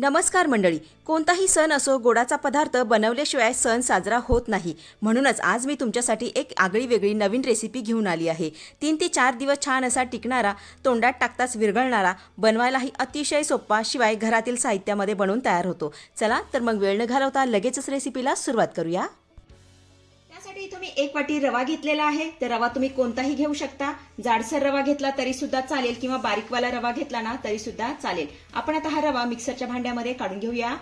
नमस्कार मंडळी. कोणताही सण असो गोडाचा पदार्थ बनवल्याशिवाय सण साजरा होत नाही. म्हणूनच आज मी तुमच्यासाठी एक आगळी वेगळी नवीन रेसिपी घेऊन आली आहे. तीन ते चार दिवस छान असा टिकणारा तोंडात टाकताच विरघळणारा बनवायलाही अतिशय सोपा शिवाय घरातील साहित्यामध्ये बनवून तयार होतो. चला तर मग वेळ न घालवता लगेचच रेसिपीला सुरुवात करूया. तुम्ही एक वाटी रवा घेतलेला आहे. तर रवा तुम्ही कोणताही घेऊ शकता. जाडसर रवा घेतला तरी सुद्धा चालेल किंवा बारीकवाला रवा घेतला ना तरी सुद्धा चालेल. आपण आता हा रवा मिक्सरच्या भांड्यामध्ये काढून घेऊया.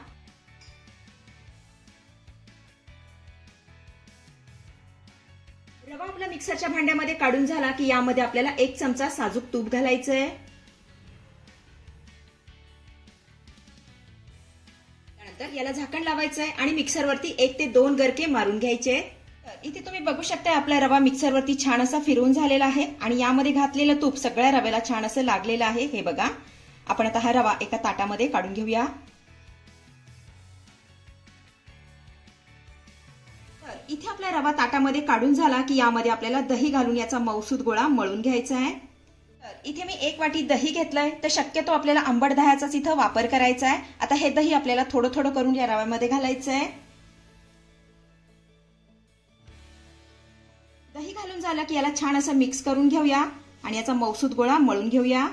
रवा आपला मिक्सरच्या भांड्यामध्ये काढून झाला की यामध्ये आपल्याला एक चमचा साजूक तूप घालायचं आहे त्यानंतर याला झाकण लावायचं आहे आणि मिक्सरवरती एक ते दोन गरके मारून घ्यायचे. इथे तुम्ही बघू शकता आपला रवा मिक्सरवरती छान असा फिरवून झालेला आहे आणि यामध्ये घातलेलं तूप सगळ्या रव्याला छान असं लागलेलं आहे. हे बघा. आपण आता हा रवा एका ताटामध्ये काढून घेऊया. तर इथे आपला रवा ताटामध्ये काढून झाला की यामध्ये आपल्याला दही घालून याचा मौसूद गोळा मळून घ्यायचा आहे. तर इथे मी एक वाटी दही घेतलंय तर शक्यतो आपल्याला आंबट दह्याचाच इथं वापर करायचा आहे. आता हे दही आपल्याला थोडं थोडं करून या रव्यामध्ये घालायचं आहे झाला की याला छान असं मिक्स करून घेऊया. आणि याचा मौसूद गोळा मळून घेऊया.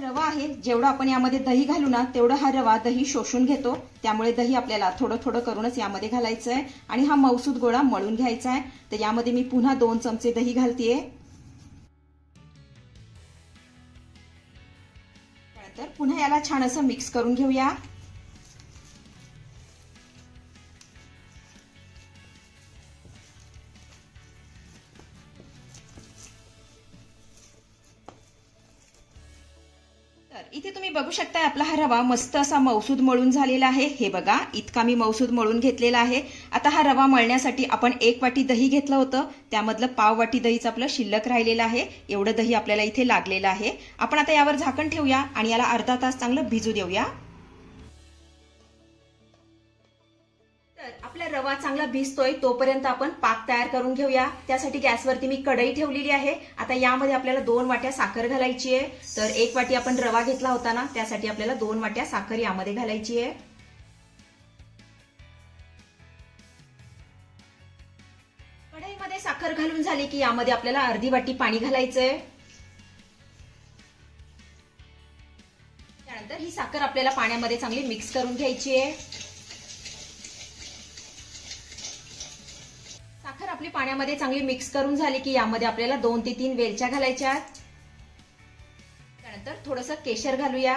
रवा आहे जेवढा आपण यामध्ये दही घालू ना तेवढा हा रवा दही शोषून घेतो. त्यामुळे दही आपल्याला थोडं थोडं करूनच यामध्ये घालायचं आहे आणि हा मौसूद गोळा मळून घ्यायचा आहे तर यामध्ये मी पुन्हा दोन चमचे दही घालतेय. तर पुन्हा याला छान असं मिक्स करून घेऊया. इथे तुम्ही बघू शकता आपला हा रवा मस्त असा मौसूद मळून झालेला आहे. हे बघा इतका मी मौसूद मळून घेतलेला आहे. आता हा रवा मळण्यासाठी आपण एक वाटी दही घेतलं होतं. त्यामधलं पाव वाटी दहीचं आपलं शिल्लक राहिलेलं आहे. एवढं दही आपल्याला इथे लागलेलं आहे. आपण आता यावर झाकण ठेवूया आणि याला अर्धा तास चांगलं भिजू देऊया. आपला रवा चांगला भिजतोय तोपर्यंत आपण पाक तयार करून घेऊया. त्यासाठी गॅसवरती मी कढई ठेवलेली आहे. आता यामध्ये आपल्याला दोन वाट्या साखर घालायची आहे. तर एक वाटी आपण रवा घेतला होता ना त्यासाठी आपल्याला दोन वाट्या साखर यामध्ये घालायची आहे. कढईमध्ये साखर घालून झाली की यामध्ये आपल्याला अर्धी वाटी पाणी घालायचंय. त्यानंतर ही साखर आपल्याला पाण्यामध्ये चांगली मिक्स करून घ्यायची आहे. आपली पाण्यामध्ये चांगली मिक्स करून झाली की यामध्ये आपल्याला दोन ते तीन वेलच्या घालायच्या त्यानंतर थोडस केशर घालूया.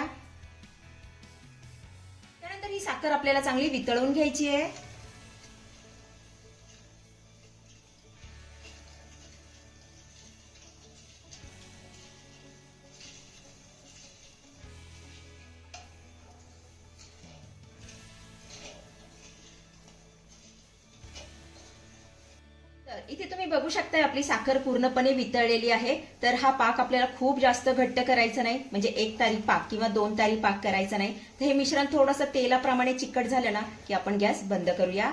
त्यानंतर ही साखर आपल्याला चांगली वितळून घ्यायची आहे. इथे तुम्ही बघू शकताय आपली साखर पूर्णपणे वितळलेली आहे. तर हा पाक आपल्याला खूप जास्त घट्ट करायचा नाही. म्हणजे एक तारी पाक किंवा दोन तारी पाक करायचा नाही. तर हे मिश्रण थोडंसं तेलाप्रमाणे चिकट झालं ना की आपण गॅस बंद करूया.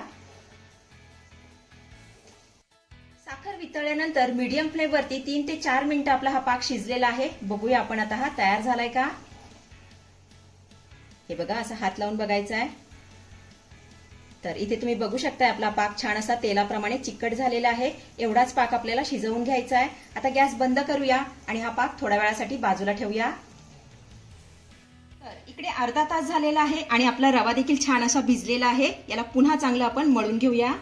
साखर वितळल्यानंतर मीडियम फ्लेम वरती तीन ते चार मिनिटं आपला हा पाक शिजलेला आहे. बघूया आपण आता हा तयार झालाय का? हे बघा असा हात लावून बघायचा आहे. तर इथे तुम्ही बघू शकता आपला पाक छान असा तेलाप्रमाणे चिकट झालेला आहे. एवढाच पाक आपल्याला शिजवून घ्यायचा आहे. आता गॅस बंद करूया आणि हा पाक थोड्या वेळासाठी बाजूला ठेवूया. तर इकडे अर्धा तास झालेला आहे आणि आपला रवा देखील छान असा भिजलेला आहे. याला पुन्हा चांगलं आपण मळून घेऊया.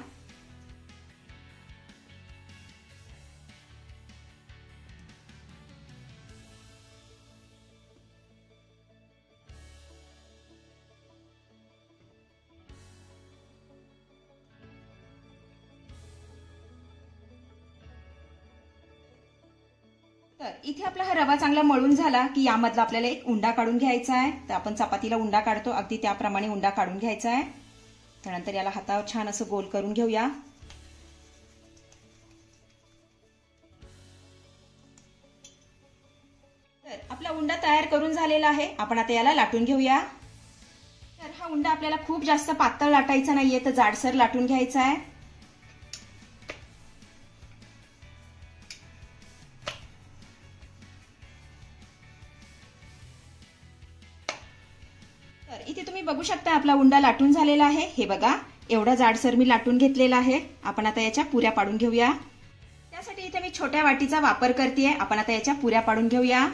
तर इथे आपला हा रवा चांगला मळून झाला की यामधला आपल्याला एक उंडा काढून घ्यायचा आहे. तर आपण चपातीला उंडा काढतो. अगदी त्याप्रमाणे उंडा काढून घ्यायचा आहे. त्यानंतर याला हातावर छान असं गोल करून घेऊया. तर आपला उंडा तयार करून झालेला आहे. आपण आता याला लाटून घेऊया. तर हा उंडा आपल्याला खूप जास्त पातळ लाटायचा नाहीये तर जाडसर लाटून घ्यायचा आहे. शकता आपला उंडा लाटून झालेला आहे. हे बघा एवढा जाडसर मी लाटून घेतलेला आहे. आपण आता याच्या पुऱ्या पाडून घेऊया. त्यासाठी इथे मी छोट्या वाटीचा वापर करते आपण आता याच्या पुऱ्या पाडून घेऊया.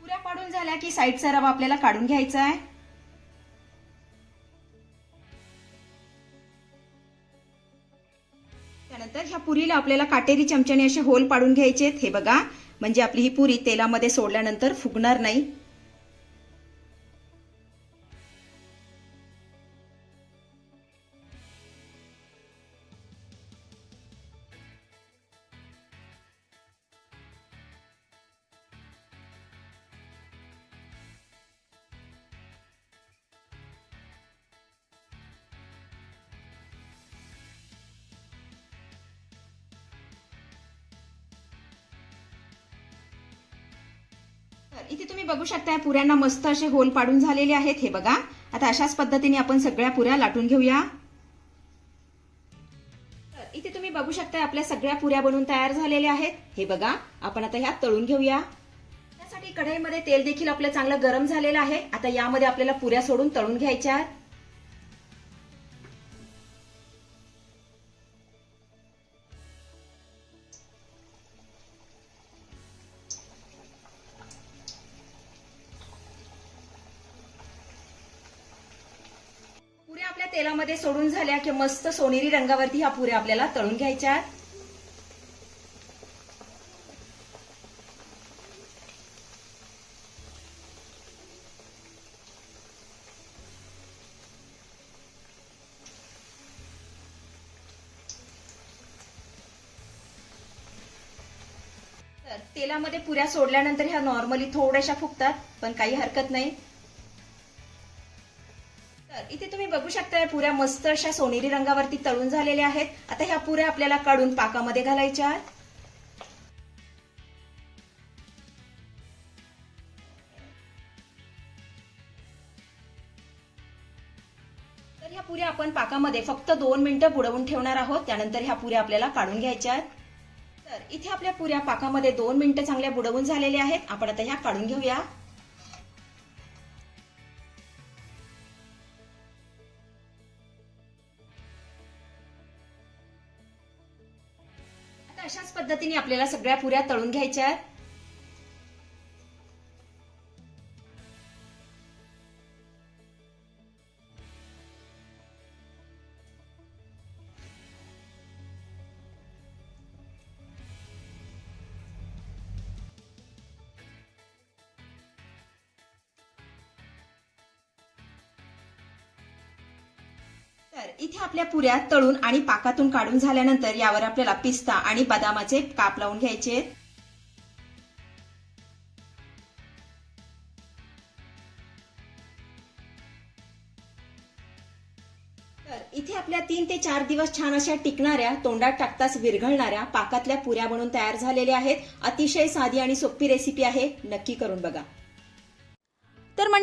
पुऱ्या पाडून झाल्या की साईडचा रवा आपल्याला काढून घ्यायचा आहे. पुरीला आपल्याला काटेरी चमच्याने असे होल पाडून घ्यायचे हे बघा म्हणजे आपली ही पुरी तेलामध्ये सोडल्यानंतर फुगणार नाही. इथे तुम्ही बघू शकता पुऱ्यांना मस्त असे होल पाडून झालेले आहेत हे बघा. आता अशाच पद्धतीने आपण सगळ्या पुऱ्या लाटून घेऊया. इथे तुम्ही बघू शकता आपल्या सगळ्या पुऱ्या बनवून तयार झालेल्या आहेत. हे बघा आपण आता ह्या तळून घेऊया. त्यासाठी कढईमध्ये तेल देखील आपलं चांगलं गरम झालेलं आहे. आता यामध्ये आपल्याला पुऱ्या सोडून तळून घ्यायच्या तेलामध्ये सोडून झाल्या की मस्त सोनेरी रंगावरती ह्या पुऱ्या आपल्याला तळून घ्यायच्या आहेत. तर तेलामध्ये पुऱ्या सोडल्यानंतर ह्या नॉर्मली थोड्याशा फुगतात पण काही हरकत नाही. तर इथे तुम्ही बघू शकता पुऱ्या मस्त अशा सोनेरी रंगावरती तळून झालेल्या आहेत. आता ह्या पुऱ्या आपल्याला काढून पाकामध्ये घालायच्या आहेत. तर ह्या पुऱ्या आपण पाकामध्ये फक्त दोन मिनिटं बुडवून ठेवणार आहोत. त्यानंतर ह्या पुऱ्या आपल्याला काढून घ्यायच्या आहेत. तर इथे आपल्या पुऱ्या पाकामध्ये दोन मिनिटं चांगल्या बुडवून झालेल्या आहेत. आपण आता ह्या काढून घेऊया. पद्धतीने आपल्याला सगळ्या पुऱ्या तळून घ्यायच्या आहेत. तर इथे आपल्या पुऱ्या तळून आणि पाकातून काढून झाल्यानंतर यावर आपल्याला पिस्ता आणि बदामाचे काप लावून घ्यायचे तर इथे आपल्या तीन ते चार दिवस छान अशा टिकणाऱ्या तोंडात टाकताच विरघळणाऱ्या पाकातल्या पुऱ्या बनून तयार झालेल्या आहेत. अतिशय साधी आणि सोपी रेसिपी आहे. नक्की करून बघा.